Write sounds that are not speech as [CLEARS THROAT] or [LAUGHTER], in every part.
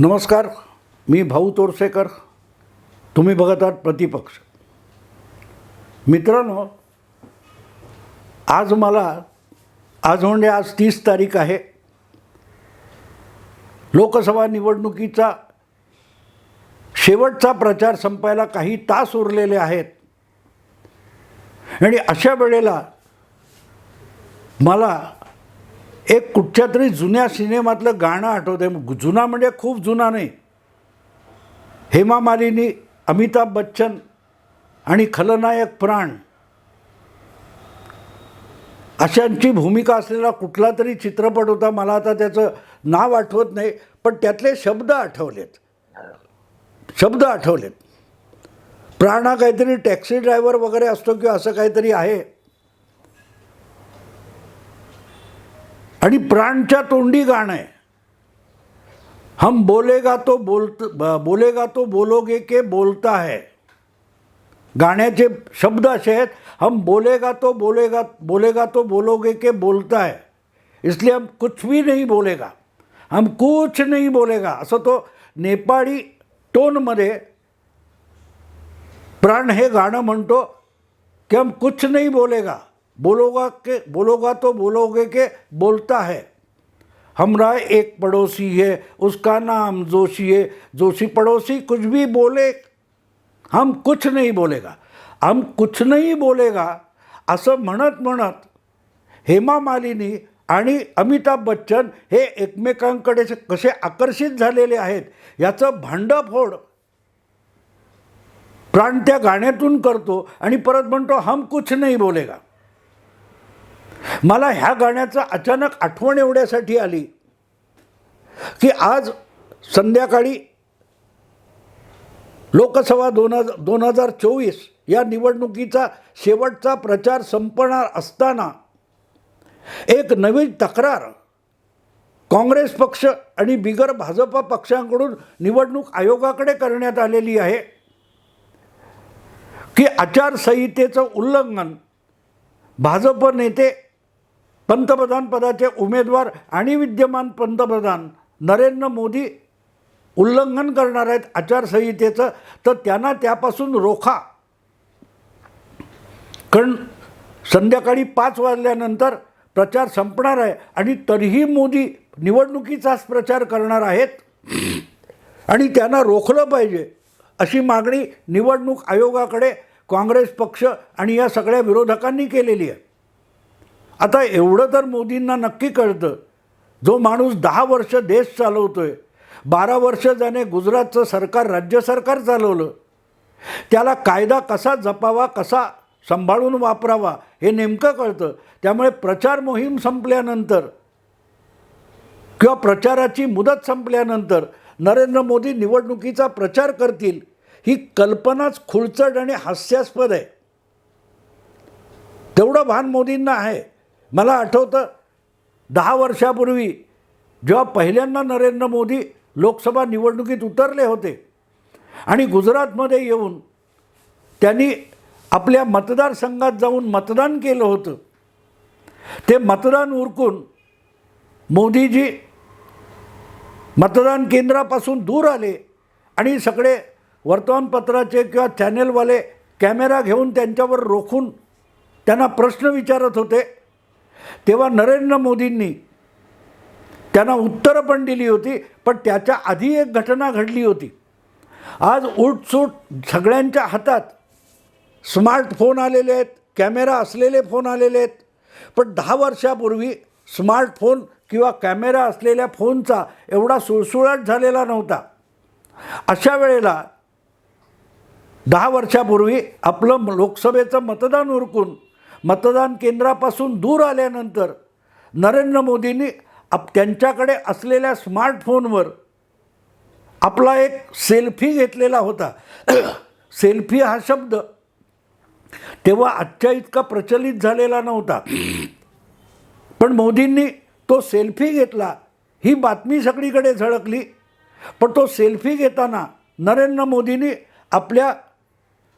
नमस्कार मी भाऊ तोरसेकर तुम्ही बघत आहात प्रतिपक्ष. मित्रांनो आज मला आज म्हणजे आज तीस तारीख आहे. लोकसभा निवडणुकीचा शेवटचा प्रचार संपायला काही तास उरलेले आहेत. आणि अशा वेळेला मला एक कुठच्या तरी जुन्या सिनेमातलं गाणं आठवतं जुना म्हणजे खूप जुना नाही. हेमा मालिनी अमिताभ बच्चन आणि खलनायक प्राण अशांची भूमिका असलेला कुठला तरी चित्रपट होता. मला आता त्याचं नाव आठवत नाही पण त्यातले शब्द आठवलेत. शब्द आठवलेत. प्राण हा काहीतरी टॅक्सी ड्रायव्हर वगैरे असतो किंवा असं काहीतरी आहे. आणि प्राणच्या तोंडी गाणं आहे. हम बोलेगा तो बोलत बोलेगा तो बोलोगे के बोलता है. गाण्याचे शब्द असे आहेत हम बोलेगा तो बोलेगा बोलेगा तो बोलोगे के बोलता है. इसलिए हम कुछ भी नहीं बोलेगा. हम कुछ नहीं बोलेगा. असं तो नेपाळी टोनमध्ये प्राण हे गाणं म्हणतो की हम कुछ नहीं बोलेगा. बोलोगा के बोलोगा तो बोलोगे के बोलता है। हमारा एक पड़ोसी है उसका नाम जोशी है। जोशी पड़ोसी कुछ भी बोले हम कुछ नहीं बोलेगा। हम कुछ नहीं बोलेगा असं म्हणत म्हणत हेमा मालिनी आणि अमिताभ बच्चन हे एकमेकांकडे कसे आकर्षित झालेले आहेत याचं भांडफोड प्राण त्या गाण्यातून करतो आणि परत म्हणतो हम कुछ नाही बोलेगा. मला ह्या गाण्याचं अचानक आठवण एवढ्यासाठी आली की आज संध्याकाळी लोकसभा दोन हजार दोन हजार चोवीस या निवडणुकीचा शेवटचा प्रचार संपणार असताना एक नवीन तक्रार काँग्रेस पक्ष आणि बिगर भाजपा पक्षांकडून निवडणूक आयोगाकडे करण्यात आलेली आहे की आचारसंहितेचं उल्लंघन भाजप नेते पंतप्रधान पदाचे उमेदवार आणि विद्यमान पंतप्रधान नरेंद्र मोदी उल्लंघन करणार आहेत आचारसंहितेचं तर त्यांना त्यापासून रोखा. कारण संध्याकाळी पाच वाजल्यानंतर प्रचार संपणार आहे आणि तरीही मोदी निवडणुकीचाच प्रचार करणार आहेत. आणि त्यांना रोखलं पाहिजे अशी मागणी निवडणूक आयोगाकडे काँग्रेस पक्ष आणि या सगळ्या विरोधकांनी केलेली आहे. आता एवढं तर मोदींना नक्की कळतं. जो माणूस दहा वर्ष देश चालवतो आहे बारा वर्ष ज्याने गुजरातचं सरकार राज्य सरकार चालवलं त्याला कायदा कसा जपावा कसा सांभाळून वापरावा हे नेमकं कळतं. त्यामुळे प्रचार मोहीम संपल्यानंतर किंवा प्रचाराची मुदत संपल्यानंतर नरेंद्र मोदी निवडणुकीचा प्रचार करतील ही कल्पनाच खुळचट आणि हास्यास्पद आहे. तेवढं भान मोदींना आहे. मला आठवतं दहा वर्षापूर्वी जेव्हा पहिल्यांदा नरेंद्र मोदी लोकसभा निवडणुकीत उतरले होते आणि गुजरातमध्ये येऊन त्यांनी आपल्या मतदारसंघात जाऊन मतदान केलं होतं ते मतदान उरकून मोदीजी मतदान केंद्रापासून दूर आले आणि सगळे वर्तमानपत्राचे किंवा चॅनेलवाले कॅमेरा घेऊन त्यांच्यावर रोखून त्यांना प्रश्न विचारत होते तेव्हा नरेंद्र मोदींनी त्यांना उत्तरं पण दिली होती पण त्याच्या आधी एक घटना घडली होती. आज उठसूट सगळ्यांच्या हातात. स्मार्टफोन आलेले आहेत कॅमेरा असलेले फोन आलेले आहेत पण दहा वर्षापूर्वी स्मार्टफोन किंवा कॅमेरा असलेल्या फोनचा एवढा सुळसुळाट झालेला नव्हता. अशा वेळेला दहा वर्षापूर्वी आपलं लोकसभेचं मतदान उरकून मतदान केंद्रापासून दूर आल्यानंतर नरेंद्र मोदींनी आप त्यांच्याकडे असलेल्या स्मार्टफोनवर आपला एक सेल्फी घेतलेला होता. [CLEARS THROAT] सेल्फी हा शब्द तेव्हा आजच्या इतका प्रचलित झालेला नव्हता. [CLEARS THROAT] पण मोदींनी तो सेल्फी घेतला ही बातमी सगळीकडे झळकली. पण तो सेल्फी घेताना नरेंद्र मोदींनी आपल्या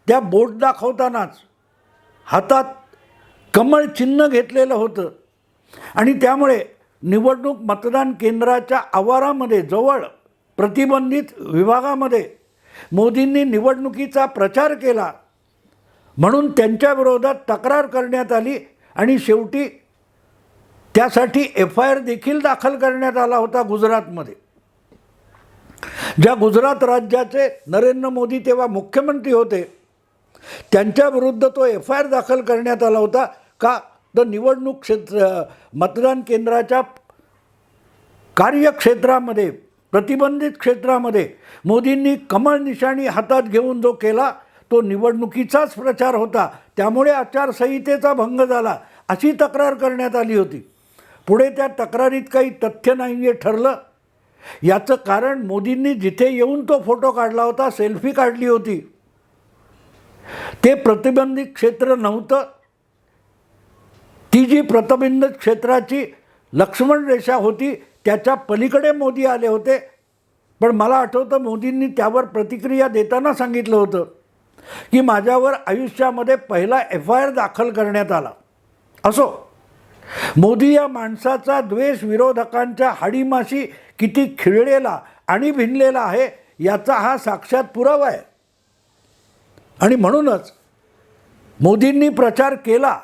त्या बोट दाखवतानाच हातात कमळ चिन्ह घेतलेलं होतं. आणि त्यामुळे निवडणूक मतदान केंद्राच्या आवारामध्ये जवळ प्रतिबंधित विभागामध्ये मोदींनी निवडणुकीचा प्रचार केला. म्हणून त्यांच्याविरोधात तक्रार करण्यात आली आणि शेवटी त्यासाठी एफ आय आर देखील दाखल करण्यात आला होता गुजरातमध्ये. ज्या गुजरात राज्याचे नरेंद्र मोदी तेव्हा मुख्यमंत्री होते त्यांच्याविरुद्ध तो एफ आय आर दाखल करण्यात आला होता. का तर निवडणूक क्षेत्र मतदान केंद्राच्या कार्यक्षेत्रामध्ये प्रतिबंधित क्षेत्रामध्ये मोदींनी कमळ निशाणी हातात घेऊन जो केला तो निवडणुकीचाच प्रचार होता. त्यामुळे आचारसंहितेचा भंग झाला अशी तक्रार करण्यात आली होती. पुढे त्या तक्रारीत काही तथ्य नाही हे ठरलं. याचं कारण मोदींनी जिथे येऊन तो फोटो काढला होता सेल्फी काढली होती. ते प्रतिबंधित क्षेत्र नव्हतं. ती जी प्रतिबंधित क्षेत्राची लक्ष्मण रेषा होती त्याच्या पलीकडे मोदी आले होते. पण मला आठवतं मोदींनी त्यावर प्रतिक्रिया देताना सांगितलं होतं की माझ्यावर आयुष्यामध्ये पहिला एफ आय आर दाखल करण्यात आला. असो मोदी या माणसाचा द्वेष विरोधकांच्या हाडीमाशी किती खिळलेला आणि भिनलेला आहे याचा हा साक्षात पुरावा आहे. आणि म्हणूनच मोदींनी प्रचार केला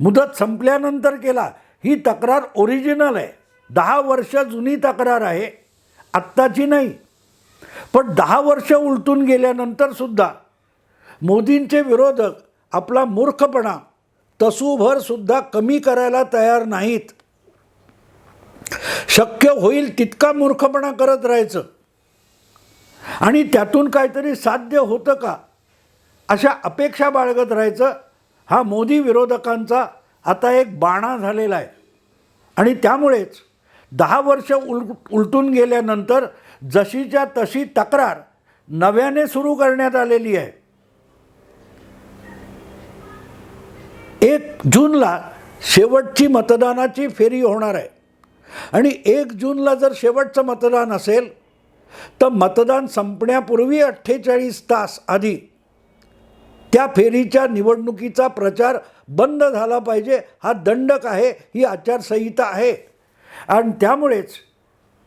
मुदत संपल्यानंतर केला. ही तक्रार ओरिजिनल आहे. दहा वर्ष जुनी तक्रार आहे. आत्ताची नाही. पण दहा वर्ष उलटून गेल्यानंतरसुद्धा मोदींचे विरोधक आपला मूर्खपणा तसूभरसुद्धा कमी करायला तयार नाहीत. शक्य होईल तितका मूर्खपणा करत राहायचं. आणि त्यातून काहीतरी साध्य होतं का? अशा अपेक्षा बाळगत राहायचं. हा मोदी विरोधकांचा आता एक बाणा झालेला आहे. आणि त्यामुळेच दहा वर्ष उल उलटून गेल्यानंतर जशीच्या तशी तक्रार नव्याने सुरू करण्यात आलेली आहे. एक जूनला शेवटची मतदानाची फेरी होणार आहे. आणि एक जूनला जर शेवटचं मतदान असेल तर मतदान संपण्यापूर्वी अठ्ठेचाळीस तास आधी त्या फेरीच्या निवडणुकीचा प्रचार बंद झाला पाहिजे. हा दंडक आहे ही आचारसंहिता आहे. आणि त्यामुळेच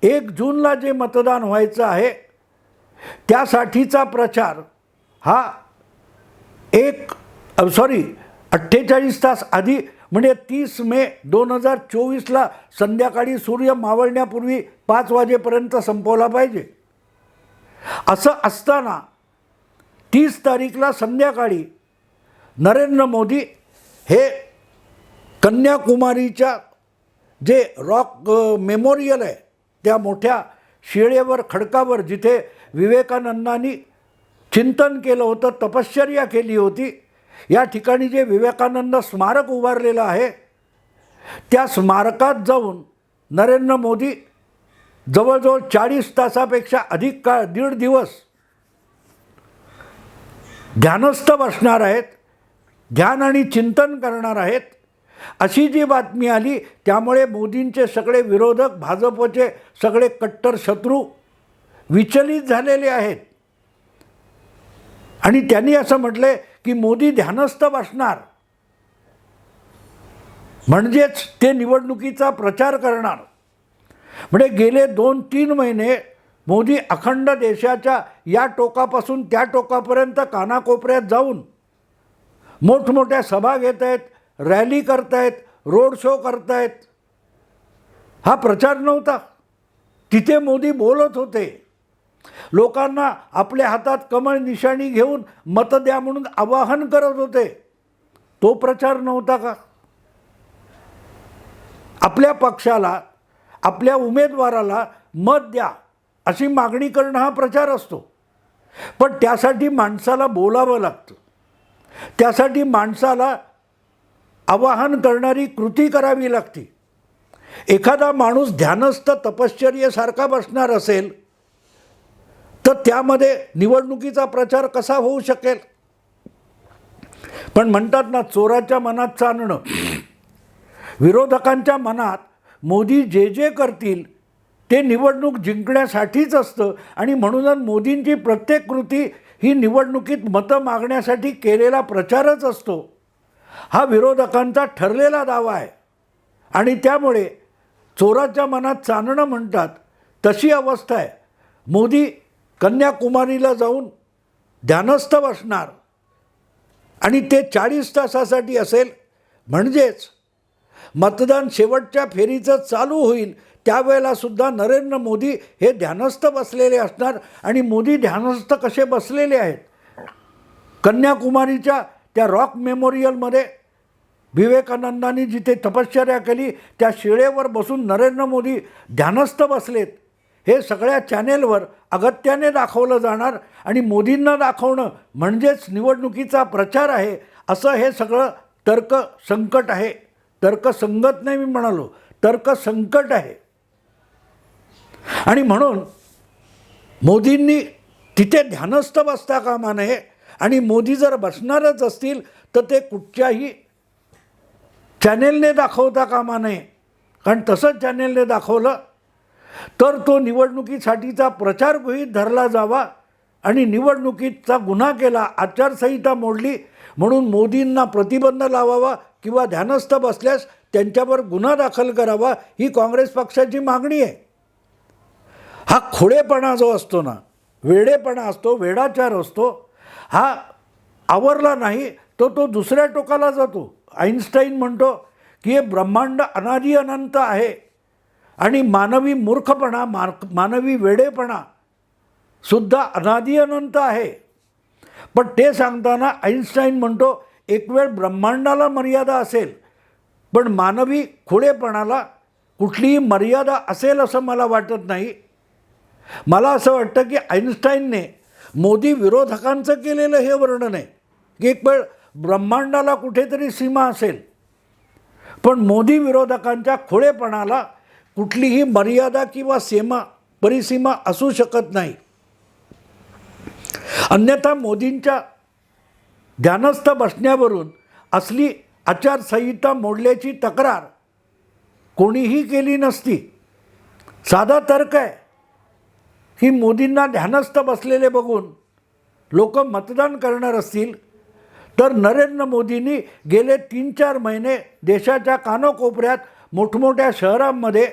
एक जूनला जे मतदान व्हायचं आहे त्यासाठीचा प्रचार हा एक सॉरी अठ्ठेचाळीस तास आधी म्हणजे तीस मे दोन हजार चोवीसला संध्याकाळी सूर्य मावळण्यापूर्वी पाच वाजेपर्यंत संपवला पाहिजे. असं असताना तीस तारीखला संध्याकाळी नरेंद्र मोदी हे कन्याकुमारीच्या जे रॉक मेमोरियल आहे त्या मोठ्या शिळेवर खडकावर जिथे विवेकानंदांनी चिंतन केलं होतं तपश्चर्या केली होती या ठिकाणी जे विवेकानंद स्मारक उभारलेलं आहे त्या स्मारकात जाऊन नरेंद्र मोदी जवळजवळ चाळीस तासापेक्षा अधिक काळ दीड दिवस ध्यानस्थ बसणार आहेत ध्यान आणि चिंतन करणार आहेत अशी जी बातमी आली त्यामुळे मोदींचे सगळे विरोधक भाजपचे सगळे कट्टर शत्रू विचलित झालेले आहेत. आणि त्यांनी असं म्हटलंय की मोदी ध्यानस्थ बसणार. म्हणजेच ते निवडणुकीचा प्रचार करणार. म्हणजे गेले दोन तीन महिने मोदी अखंड देशाच्या या टोकापासून त्या टोकापर्यंत कानाकोपऱ्यात जाऊन मोठमोठ्या सभा घेत आहेत रॅली करतायत रोड शो करतायत. हा प्रचार नव्हता. तिथे मोदी बोलत होते. लोकांना आपल्या हातात कमळ निशाणी घेऊन मत द्या म्हणून आवाहन करत होते. तो प्रचार नव्हता का? आपल्या पक्षाला आपल्या उमेदवाराला मत द्या. अशी मागणी करणं हा प्रचार असतो. पण त्यासाठी माणसाला बोलावं लागतं. त्यासाठी माणसाला आवाहन करणारी कृती करावी लागते. एखादा माणूस ध्यानस्थ तपश्चर्येसारखा बसणार असेल तर त्यामध्ये निवडणुकीचा प्रचार कसा होऊ शकेल? पण म्हणतात ना चोराच्या मनात चालणं विरोधकांच्या मनात मोदी जे जे करतील ते निवडणूक जिंकण्यासाठीच असतं. आणि म्हणूनच मोदींची प्रत्येक कृती ही निवडणुकीत मतं मागण्यासाठी केलेला प्रचारच असतो. हा विरोधकांचा ठरलेला दावा आहे. आणि त्यामुळे चोराच्या मनात चांदणं म्हणतात तशी अवस्था आहे. मोदी कन्याकुमारीला जाऊन ध्यानस्थ बसणार. आणि ते चाळीस तासासाठी असेल. म्हणजेच मतदान शेवटच्या फेरीचं चालू होईल. त्यावेळेलासुद्धा नरेंद्र मोदी हे ध्यानस्थ बसलेले असणार. आणि मोदी ध्यानस्थ कसे बसलेले आहेत? कन्याकुमारीच्या त्या रॉक मेमोरियलमध्ये विवेकानंदांनी जिथे तपश्चर्या केली त्या शिळेवर बसून नरेंद्र मोदी ध्यानस्थ बसलेत. हे सगळ्या चॅनेलवर अगत्याने दाखवलं जाणार आणि मोदींना दाखवणं म्हणजेच निवडणुकीचा प्रचार आहे असं हे सगळं तर्क संकट आहे. तर्कसंगत नाही मी म्हणालो तर्कसंकट आहे. आणि म्हणून मोदींनी तिथे ध्यानस्थ बसता कामा नये. आणि मोदी जर बसणारच असतील तर ते कुठच्याही चॅनेलने दाखवता कामा नये. कारण तसंच चॅनेलने दाखवलं तर तो निवडणुकीसाठीचा प्रचार गृहीत धरला जावा आणि निवडणुकीचा गुन्हा केला आचारसंहिता मोडली म्हणून मोदींना प्रतिबंध लावावा किंवा ध्यानस्थ बसल्यास त्यांच्यावर गुन्हा दाखल करावा ही काँग्रेस पक्षाची मागणी आहे. हा खोडेपणा जो असतो ना वेडेपणा असतो वेडाचार असतो हा आवरला नाही तो तो दुसऱ्या टोकाला जातो. आईन्स्टाईन म्हणतो की हे ब्रह्मांड अनादी अनंत आहे. आणि मानवी मूर्खपणा मार्क मानवी वेडेपणा सुद्धा अनादी अनंत आहे. पण ते सांगताना आईन्स्टाईन म्हणतो एक वेळ ब्रह्मांडाला मर्यादा असेल पण मानवी खुळेपणाला कुठलीही मर्यादा असेल असं मला वाटत नाही. मला असं वाटतं की आईन्स्टाईनने मोदी विरोधकांचं केलेलं हे वर्णन आहे. की एक वेळ ब्रह्मांडाला कुठेतरी सीमा असेल. पण मोदी विरोधकांच्या खोळेपणाला कुठलीही मर्यादा किंवा सीमा परिसीमा असू शकत नाही. अन्यथा मोदींच्या ध्यानस्थ बसण्यावरून असली आचारसंहिता मोडल्याची तक्रार कोणीही केली नसती. साधा तर्क आहे. की मोदींना ध्यानस्थ बसलेले बघून लोक मतदान करणार असतील तर नरेंद्र मोदींनी गेले तीन चार महिने देशाच्या कानोकोपऱ्यात मोठमोठ्या शहरांमध्ये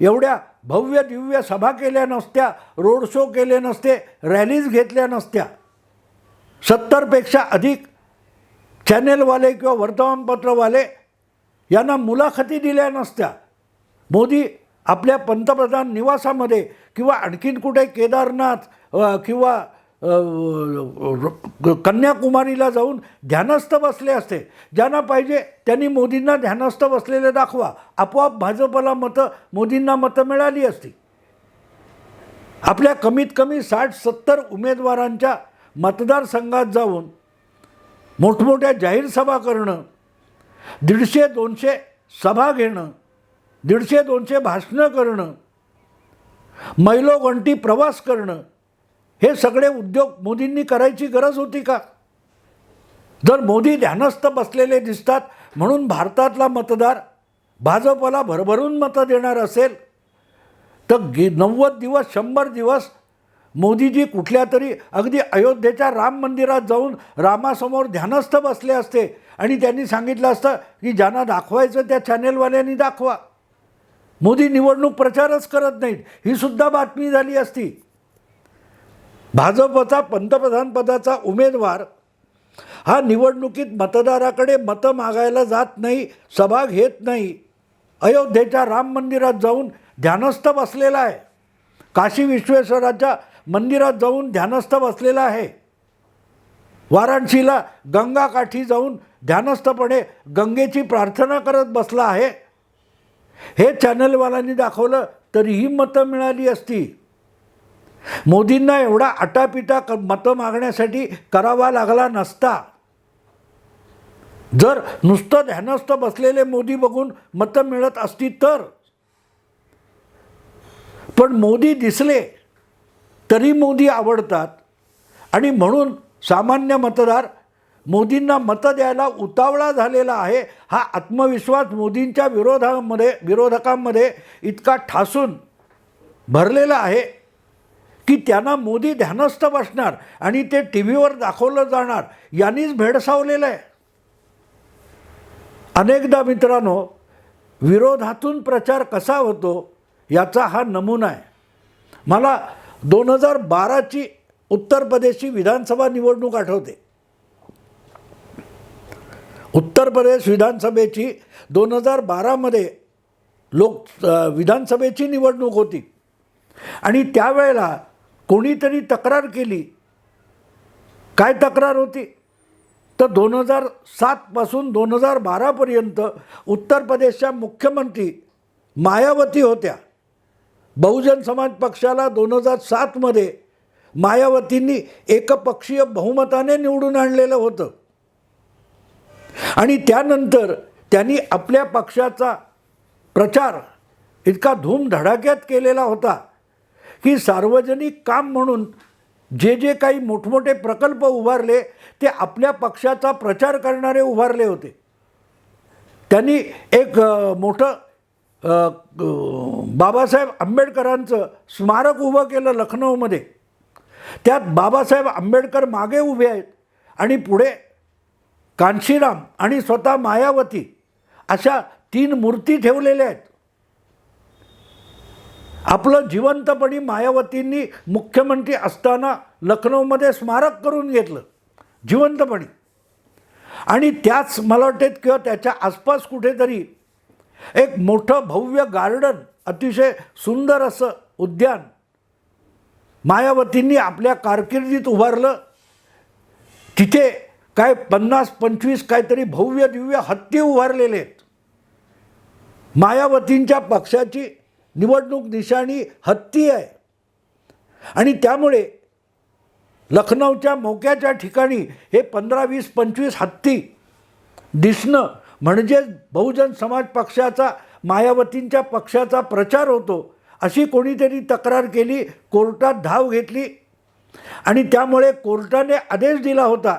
एवढ्या भव्य दिव्य सभा केल्या नसत्या रोड शो केले नसते रॅलीज घेतल्या नसत्या. सत्तरपेक्षा अधिक चॅनेलवाले किंवा वर्तमानपत्रवाले यांना मुलाखती दिल्या नसत्या. मोदी आपल्या पंतप्रधान निवासामध्ये किंवा आणखीन कुठे केदारनाथ किंवा कन्याकुमारीला जाऊन ध्यानस्थ बसले असते ज्यांना पाहिजे त्यांनी मोदींना ध्यानस्थ बसलेले दाखवा. आपोआप भाजपला मतं मोदींना मतं मिळाली असती. आपल्या कमीत कमी साठ सत्तर उमेदवारांच्या मतदारसंघात जाऊन मोठमोठ्या जाहीर सभा करणं दीडशे दोनशे सभा घेणं दीडशे दोनशे भाषणं करणं मैलोगंटी प्रवास करणं हे सगळे उद्योग मोदींनी करायची गरज होती का? जर मोदी ध्यानस्थ बसलेले दिसतात म्हणून भारतातला मतदार भाजपला भरभरून मतं देणार असेल तर गे नव्वद दिवस शंभर दिवस मोदीजी कुठल्या तरी अगदी अयोध्येच्या राम मंदिरात जाऊन रामासमोर ध्यानस्थ बसले असते. आणि त्यांनी सांगितलं असतं की ज्यांना दाखवायचं त्या चॅनेलवाल्यांनी दाखवा. मोदी निवडणूक प्रचारच करत नाहीत. ही सुद्धा बातमी झाली असती. भाजपचा पंतप्रधानपदाचा उमेदवार हा निवडणुकीत मतदाराकडे मतं मागायला जात नाही सभा घेत नाही. अयोध्येच्या राम मंदिरात जाऊन ध्यानस्थ बसलेला आहे. काशी विश्वेश्वराच्या मंदिरात जाऊन ध्यानस्थ बसलेला आहे. वाराणसीला गंगाकाठी जाऊन ध्यानस्थपणे गंगेची प्रार्थना करत बसला आहे. हे चॅनलवाल्यांनी दाखवलं तरीही मतं मिळाली असती. मोदींना एवढा आटापिटा क मतं मागण्यासाठी करावा लागला नसता. जर नुसतं ध्यानस्थ बसलेले मोदी बघून मतं मिळत असती तर. पण मोदी दिसले तरी मोदी आवडतात. आणि म्हणून सामान्य मतदार मोदींना मतं द्यायला उतावळा झालेला आहे. हा आत्मविश्वास मोदींच्या विरोधामध्ये विरोधकांमध्ये इतका ठासून भरलेला आहे की त्यांना मोदी ध्यानस्थ बसणार आणि ते टी व्हीवर दाखवलं जाणार. यांनीच भेडसावलेलं आहे. अनेकदा मित्रांनो विरोधातून प्रचार कसा होतो याचा हा नमुना आहे. मला दोन हजार बाराची उत्तर प्रदेशची विधानसभा निवडणूक आठवते. उत्तर प्रदेश विधानसभेची दोन हजार बारामध्ये लोक विधानसभेची निवडणूक होती. आणि त्यावेळेला कोणीतरी तक्रार केली. काय तक्रार होती? तर दोन हजार सातपासून दोन हजार बारापर्यंत उत्तर प्रदेशच्या मुख्यमंत्री मायावती होत्या. बहुजन समाज पक्षाला दोन हजार सातमध्ये मायावतींनी एकपक्षीय बहुमताने निवडून आणलेलं होतं. आणि त्यानंतर त्यांनी आपल्या पक्षाचा प्रचार इतका धूमधडाक्यात केलेला होता की सार्वजनिक काम म्हणून जे जे काही मोठमोठे प्रकल्प उभारले ते आपल्या पक्षाचा प्रचार करणारे उभारले होते. त्यांनी एक मोठं बाबासाहेब आंबेडकरांचं स्मारक उभं केलं लखनौमध्ये. त्यात बाबासाहेब आंबेडकर मागे उभे आहेत आणि पुढे कांशीराम आणि स्वतः मायावती अशा तीन मूर्ती ठेवलेल्या आहेत. आपलं जिवंतपणी मायावतींनी मुख्यमंत्री असताना लखनौमध्ये स्मारक करून घेतलं जिवंतपणी. आणि त्याच मला वाटते किंवा त्याच्या आसपास कुठेतरी एक मोठं भव्य गार्डन अतिशय सुंदर असं उद्यान मायावतींनी आपल्या कारकिर्दीत उभारलं. तिथे काय पन्नास पंचवीस काहीतरी भव्य दिव्य हत्ती उभारलेले आहेत. मायावतींच्या पक्षाची निवडणूक निशाणी हत्ती आहे. आणि त्यामुळे लखनौच्या मोक्याच्या ठिकाणी हे पंधरा वीस पंचवीस हत्ती दिसणं म्हणजेच बहुजन समाज पक्षाचा मायावतींच्या पक्षाचा प्रचार होतो अशी कोणीतरी तक्रार केली कोर्टात धाव घेतली. आणि त्यामुळे कोर्टाने आदेश दिला होता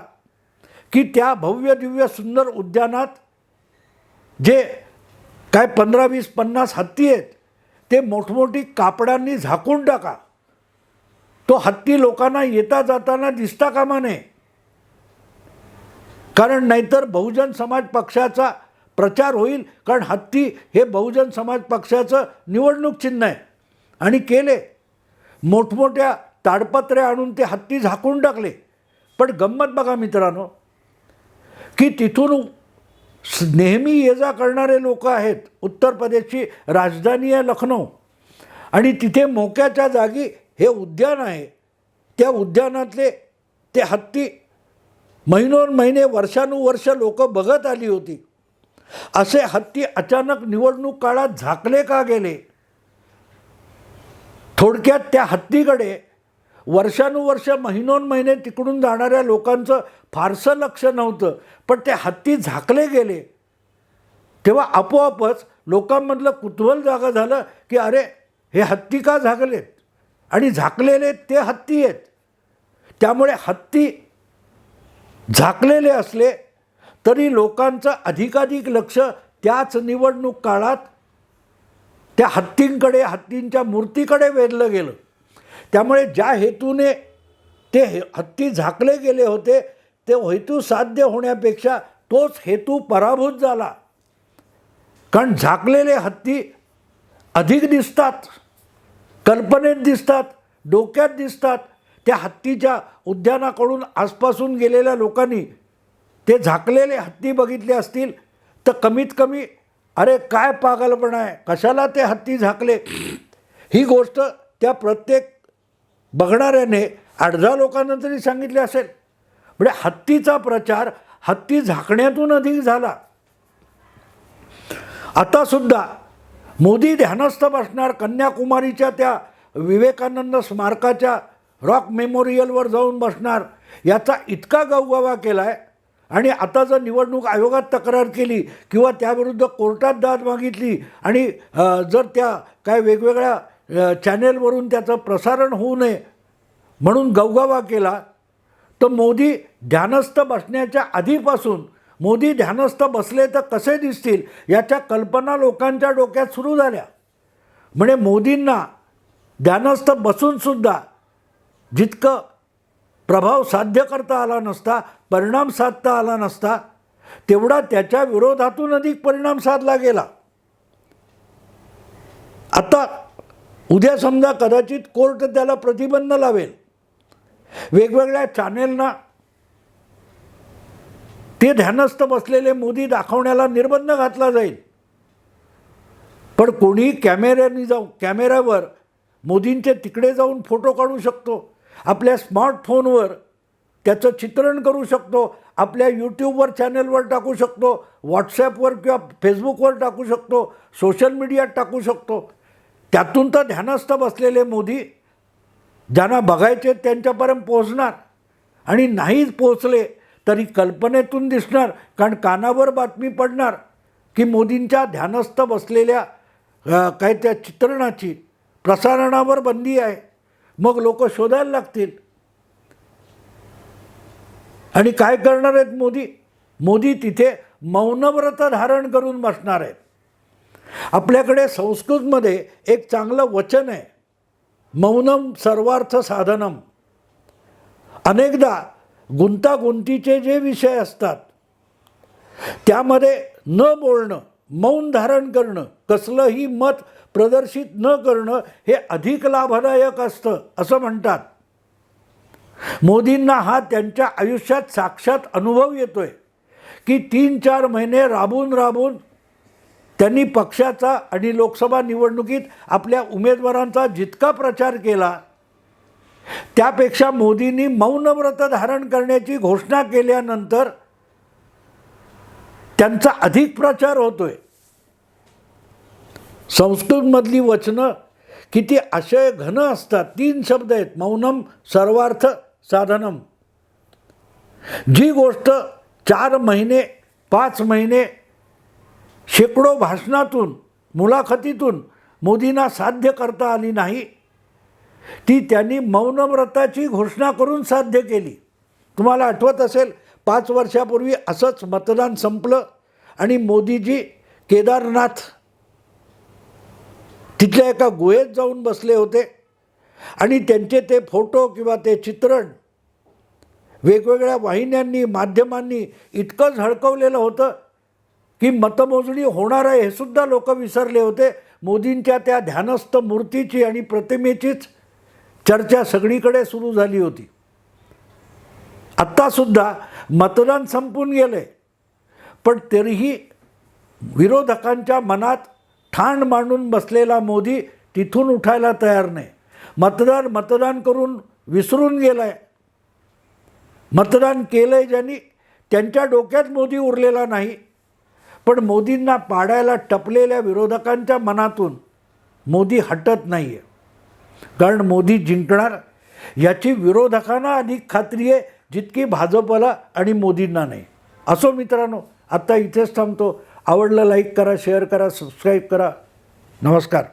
की त्या भव्य दिव्य सुंदर उद्यानात जे काय पंधरा वीस पन्नास हत्ती आहेत ते मोठमोठी कापडांनी झाकून टाका. तो हत्ती लोकांना येता जाताना दिसता कामा नये. कारण नाहीतर बहुजन समाज पक्षाचा प्रचार होईल कारण हत्ती हे बहुजन समाज पक्षाचं निवडणूक चिन्ह आहे. आणि केले. मोठमोठ्या ताडपत्रे आणून ते हत्ती झाकून टाकले. पण गंमत बघा मित्रांनो की तिथून नेहमी ये जा करणारे लोक आहेत. उत्तर प्रदेशची राजधानी आहे लखनौ. आणि तिथे मोक्याच्या जागी हे उद्यान आहे. त्या उद्यानातले ते हत्ती महिनोन महिने वर्षानुवर्ष लोक बघत आली होती. असे हत्ती अचानक निवडणूक काळात झाकले का गेले? थोडक्यात त्या हत्तीकडे वर्षानुवर्ष महिनोन महिने तिकडून जाणाऱ्या लोकांचं फारसं लक्ष नव्हतं. पण ते हत्ती झाकले गेले. तेव्हा आपोआपच लोकांमधलं कुतूहल जागा झालं की अरे हे हत्ती का झाकलेत? आणि झाकलेले ते हत्ती आहेत. त्यामुळे हत्ती झाकलेले असले तरी लोकांचं अधिकाधिक लक्ष त्याच निवडणूक काळात त्या हत्तींकडे हत्तींच्या मूर्तीकडे वेधलं गेलं. त्यामुळे ज्या हेतूने ते हे हत्ती झाकले गेले होते ते हेतू साध्य होण्यापेक्षा तोच हेतू पराभूत झाला. कारण झाकलेले हत्ती अधिक दिसतात कल्पनेत दिसतात डोक्यात दिसतात. त्या हत्तीच्या उद्यानाकडून आसपासून गेलेल्या लोकांनी ते झाकलेले हत्ती बघितले असतील तर कमीत कमी अरे काय पागलपणा आहे कशाला ते हत्ती झाकले? ही गोष्ट त्या प्रत्येक बघणाऱ्याने अर्धा लोकांना तरी सांगितली असेल. म्हणजे हत्तीचा प्रचार हत्ती झाकण्यातून अधिक झाला. आतासुद्धा मोदी ध्यानस्थ बसणार कन्याकुमारीच्या त्या विवेकानंद स्मारकाच्या रॉक मेमोरियलवर जाऊन बसणार याचा इतका गवगवा केला आहे आणि आता जर निवडणूक आयोगात तक्रार केली किंवा त्याविरुद्ध कोर्टात दाद मागितली आणि जर त्या काय वेगवेगळ्या चॅनेलवरून त्याचं प्रसारण होऊ नये म्हणून गवगवा केला तर मोदी ध्यानस्थ बसण्याच्या आधीपासून मोदी ध्यानस्थ बसले तर कसे दिसतील याच्या कल्पना लोकांच्या डोक्यात सुरू झाल्या. म्हणजे मोदींना ध्यानस्थ बसूनसुद्धा जितकं प्रभाव साध्य करता आला नसता परिणाम साधता आला नसता तेवढा त्याच्या विरोधातून अधिक परिणाम साधला गेला. आता उद्या समजा कदाचित कोर्ट त्याला प्रतिबंध लावेल. वेगवेगळ्या चॅनेलना ते ध्यानस्थ बसलेले मोदी दाखवण्याला निर्बंध घातला जाईल. पण कोणी कॅमेऱ्याने जाऊ कॅमेऱ्यावर मोदींचे तिकडे जाऊन फोटो काढू शकतो आपल्या स्मार्टफोनवर त्याचं चित्रण करू शकतो आपल्या यूट्यूबवर चॅनलवर टाकू शकतो व्हॉट्सॲपवर किंवा फेसबुकवर टाकू शकतो सोशल मीडियात टाकू शकतो. त्यातून तर ध्यानस्थ बसलेले मोदी ज्यांना बघायचे त्यांच्यापर्यंत पोहोचणार. आणि नाहीच पोचले तरी कल्पनेतून दिसणार कारण कानावर बातमी पडणार की मोदींच्या ध्यानस्थ बसलेल्या काय त्या चित्रणाची प्रसारणावर बंदी आहे. मग लोक शोधायला लागतील. आणि काय करणार आहेत मोदी? मोदी तिथे मौनव्रत धारण करून बसणार आहेत. आपल्याकडे संस्कृतमध्ये एक चांगलं वचन आहे. मौनम सर्वार्थ साधनम. अनेकदा गुंतागुंतीचे जे विषय असतात त्यामध्ये न बोलणं मौन धारण करणं कसलंही मत प्रदर्शित न करणं हे अधिक लाभदायक असतं असं म्हणतात. मोदींना हा त्यांच्या आयुष्यात साक्षात अनुभव येतोय की तीन चार महिने राबून राबून त्यांनी पक्षाचा आणि लोकसभा निवडणुकीत आपल्या उमेदवारांचा जितका प्रचार केला त्यापेक्षा मोदींनी मौनव्रत धारण करण्याची घोषणा केल्यानंतर त्यांचा अधिक प्रचार होतोय. संस्कृतमधली वचनं किती आशय घन असतात तीन शब्द आहेत मौनम सर्वार्थ साधनम. जी गोष्ट चार महिने पाच महिने शेकडो भाषणातून मुलाखतीतून मोदींना साध्य करता आली नाही. ती त्यांनी मौनव्रताची घोषणा करून साध्य केली. तुम्हाला आठवत असेल पाच वर्षापूर्वी असंच मतदान संपलं आणि मोदीजी केदारनाथ तिथल्या एका गुहेत जाऊन बसले होते आणि त्यांचे ते फोटो किंवा ते चित्रण वेगवेगळ्या वाहिन्यांनी माध्यमांनी इतकं झळकवलेलं होतं की मतमोजणी होणार आहे हे सुद्धा लोक विसरले होते. मोदींच्या त्या ध्यानस्थ मूर्तीची आणि प्रतिमेचीच चर्चा सगळीकडे सुरू झाली होती. आत्तासुद्धा मतदान संपून गेलं आहे पण तरीही विरोधकांच्या मनात ठाण मांडून बसलेला मोदी तिथून उठायला तयार नाही. मतदार मतदान करून विसरून गेला आहे मतदान केलं आहे ज्यांनी त्यांच्या डोक्यात मोदी उरलेला नाही. पण मोदींना पाडायला टपलेल्या विरोधकांच्या मनातून मोदी हटत नाही आहे कारण मोदी जिंकणार याची विरोधकांना अधिक खात्री आहे जितकी भाजपला आणि मोदींना नाही. असो मित्रांनो आत्ता इथेच थांबतो. आवडलं लाईक करा शेअर करा सबस्क्राईब करा. नमस्कार.